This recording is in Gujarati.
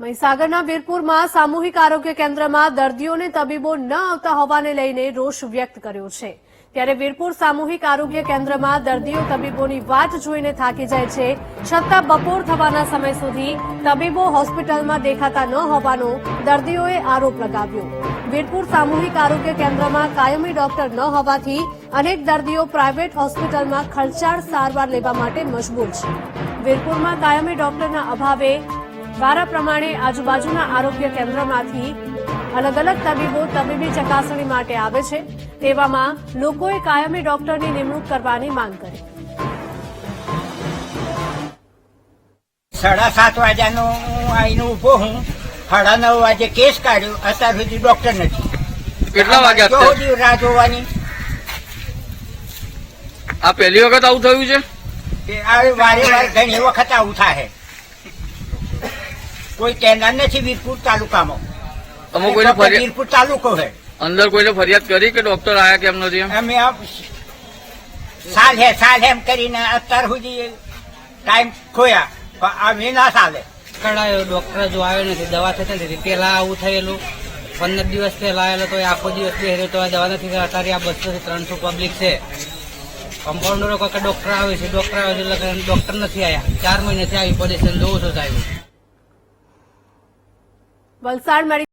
મહીસાગરના વીરપુરમાં સામૂહિક આરોગ્ય કેન્દ્રમાં દર્દીઓને તબીબો ન આવતા હોવાને લઈને રોષ વ્યક્ત કર્યો છે. ત્યારે વીરપુર સામૂહિક આરોગ્ય કેન્દ્રમાં દર્દીઓ તબીબોની વાટ જોઈને થાકી જાય છે. છતાં બપોર થવાના સમય સુધી તબીબો હોસ્પિટલમાં દેખાતા ન હોવાનો દર્દીઓએ આરોપ લગાવ્યો. વીરપુર સામૂહિક આરોગ્ય કેન્દ્રમાં કાયમી ડોક્ટર ન હોવાથી અનેક દર્દીઓ પ્રાઇવેટ હોસ્પિટલમાં ખર્ચાળ સારવાર લેવા માટે મજબૂર છે. વીરપુરમાં કાયમી ડોક્ટરના અભાવે વારા પ્રમાણે આજુબાજુના આરોગ્ય કેન્દ્રમાંથી અલગ અલગ તબીબો તબીબી ચકાસણી માટે આવે છે તેવામાં લોકોએ કાયમી ડોક્ટરની નિમણૂક કરવાની માંગ કરી. સાડા સાત વાગ્યાનો હું આવીને ઊભો હું. સાડા નવ વાગે કેસ કાઢ્યો. અત્યાર સુધી ડોક્ટર નથી. કેટલા વાગ્યા રાહ જોવાની? આ પહેલી વખત આવું થયું છે? કે વારે વારે ઘણી વખત આવું થાય કોઈ કેનાર નથી વીરપુર તાલુકામાં. અમુક કોઈને ફરિયાદ વીરપુર તાલુકો હે અંદર કોઈને ફરિયાદ કરી કે ડોક્ટર આયા કેમ નથી એમ? અમે આ સાલ હે સાલ એમ કરીને અત્યાર સુધી ટાઈમ ખોયા પણ અમે ના ચાલે કઢાયો ડોક્ટર જો આવ્યો નથી દવા થતી નથી. પેલા આવું થયેલું પંદર દિવસ પહેલા આવેલો તો એ આખો દિવસ બેહ્યો તો આ દવા નથી થતી. અત્યારે આ બસો થી ત્રણસો પબ્લિક છે. કમ્પાઉન્ડરો કાંઈ ડોક્ટર આવે છે ડોક્ટર આવે છે એટલે ડોક્ટર નથી આવ્યા ચાર મહિનાથી આવી પોઝિશન જોઉં છું સાહેબ. વલસાડ